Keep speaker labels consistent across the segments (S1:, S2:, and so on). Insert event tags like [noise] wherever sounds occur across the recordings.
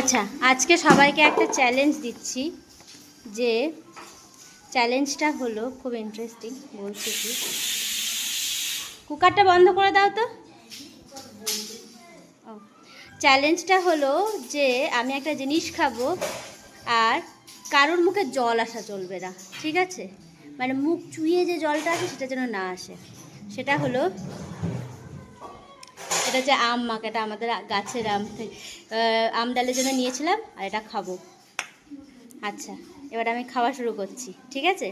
S1: আচ্ছা আজকে সবাইকে একটা চ্যালেঞ্জ দিচ্ছি যে চ্যালেঞ্জটা হলো খুব ইন্টারেস্টিং বলছি কি। কুকারটা বন্ধ করে দাও তো। চ্যালেঞ্জটা হলো যে আমি একটা জিনিস খাব আর কারোর মুখে জল আসা চলবে না, ঠিক আছে? মানে মুখ চুইয়ে যে জলটা আসে সেটা যেন না আসে। সেটা হলো এটা হচ্ছে আম মাখ, এটা আমাদের গাছের আম আম ডালের জন্য নিয়েছিলাম আর এটা খাব। আচ্ছা এবার আমি খাওয়া শুরু করছি, ঠিক আছে?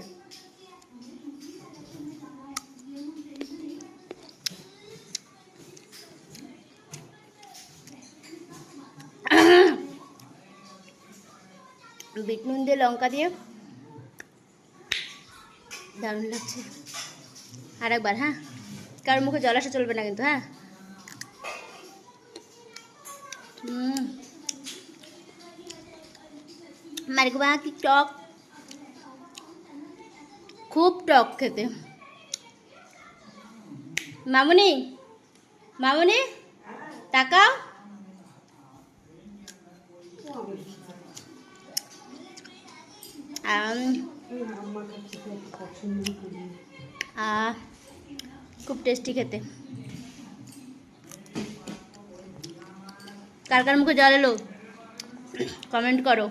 S1: [coughs] বিট নুন দিয়ে লঙ্কা দিয়ে দারুণ লাগছে। আর একবার হ্যাঁ? কারোর মুখে জল আসা চলবে না কিন্তু হ্যাঁ? মারগুবা কি টক খুব টক খেতে মামুনি মামুনি তাকাও খুব টেস্টি খেতে কার কার মুখে জল এলো? কমেন্ট করো।